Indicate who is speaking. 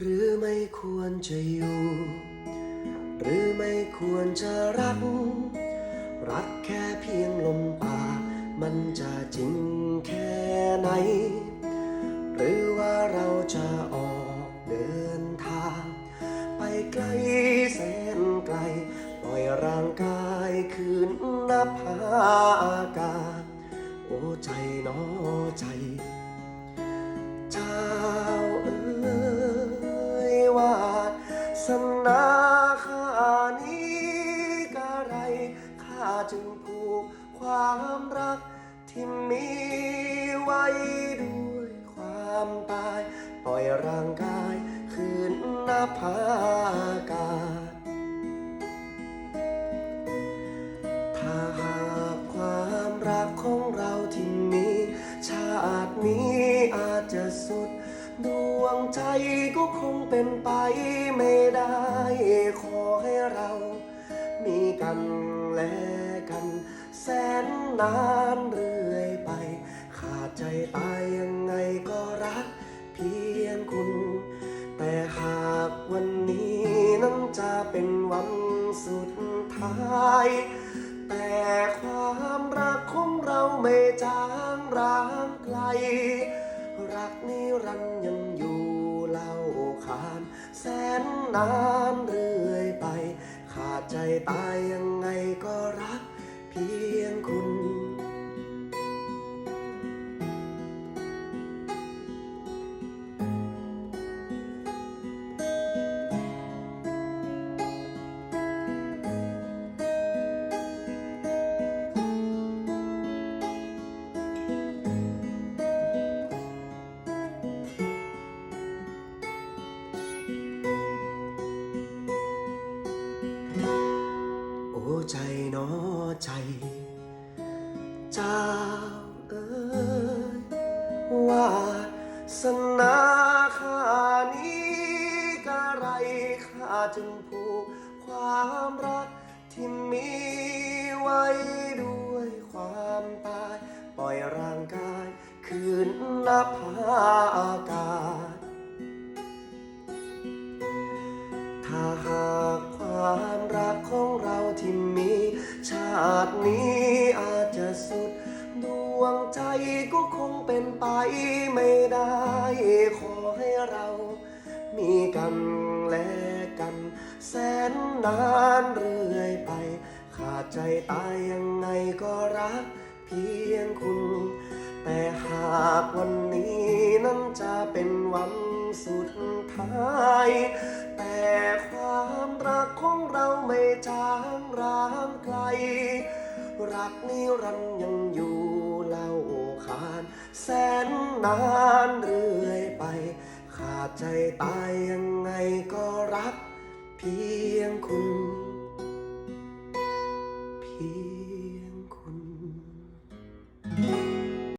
Speaker 1: หรือไม่ควรจะอยู่ หรือไม่ควรจะรัก รักแค่เพียงลมปากมันจะจริงแค่ไหน หรือว่าเราจะออกเดินทาง ไปไกลแสนไกล ปล่อยร่างกายคืนนับหาอากาศ โอ้ใจหนอใจ สนาข้านี้กะไรข้าจึงผูกความรักที่มีไว้ด้วยความตาย ปล่อยร่างกายคืนหน้าผาอากาศถ้าหากความรักของเราที่มี ชาตินี้อาจจะสุด ดวงใจก็คงเป็นไปไม่ได้ ขอให้เรา มีกันและกัน แสนนานเรื่อยไป ขาดใจตายยังไงก็รักเพียงคุณ แต่หากวันนี้นั้นจะเป็นวันสุดท้าย แต่ความรักของเราไม่จางร้างไกลรักนิรันดร์ นนานเรื่อยไป ขาดใจตายยังไงก็รัก ใจหนอใจ เจ้าเอ๋ยวาสนาข้านี้กะไรข้าจึงผูกความรักที่มีไว้ด้วยความตาย ปล่อยร่างกาย คืนนับหาอากา ชาตินี้อาจจะสุด ดวงใจก็คงเป็นไปไม่ได้ ขอให้เรา มีกันและกัน แสนนานเรื่อยไป ขาดใจตายยังไงก็รักเพียงคุณ แต่หากวันนี้นั้นจะเป็นวันสุดท้าย แต่ความ รักของเราไม่จางร้างไกล รักนิรันยังอยู่เล่าขาน แสนนานเรื่อยไป ขาดใจตาย